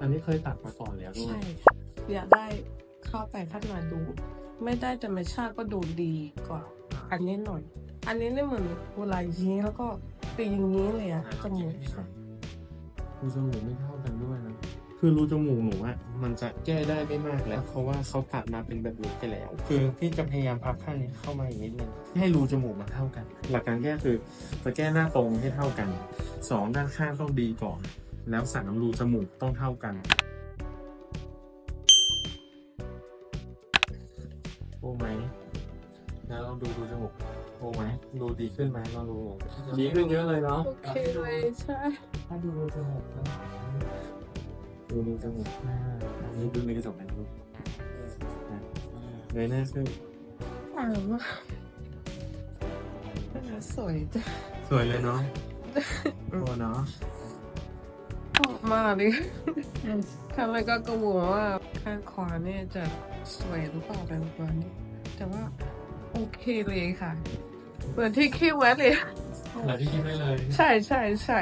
อันนี้เคยตัดมาก่อนแล้วด้วย ใช่อยากได้เข้าไปข้างในดู ไม่ได้ธรรมชาติก็ดูดีกว่า อันนี้หน่อย อันนี้เนี่ยเหมือนเวลายิงแล้วก็ตีอย่างนี้เลยอะจมูกรูจมูกไม่เท่ากันด้วยนะ คือรูจมูกหนูอะมันจะแก้ได้ไม่มากแล้ว เพราะว่าเขาตัดมาเป็นแบบนี้ไปแล้ว คือพี่จะพยายามพับข้างนี้เข้ามาอีกนิดนึงให้รูจมูกมันเท่ากัน หลักการแก้คือจะแก้หน้าตรงให้เท่ากันสองด้านข้างต้องดีก่อน แล้วสามรูจมูกต้องเท่ากัน โอ้ไหม แล้วเราดูรูจมูก โอ้ไหม ดูดีขึ้นไหมเราดู ดีขึ้นเยอะเลยเนาะ โอเคเลยใช่ ถ้าดูรูจมูกนะดูรูจมูกอ่าอันนี้ดูในกระจกนะดูอะเงยหน้าขึ้นอ่านมากสวยจังสวยเลยเนาะโอ้เนาะ ชอบมากเลยทำไมก็กังวลว่าข้างขวาเนี่ยจะสวยหรือเปล่าแบบตัวนี้ แต่ว่าโอเคเลยค่ะ เหมือนที่คิดไว้เลยแบบที่คิดไว้เลย ใช่ใช่ใช่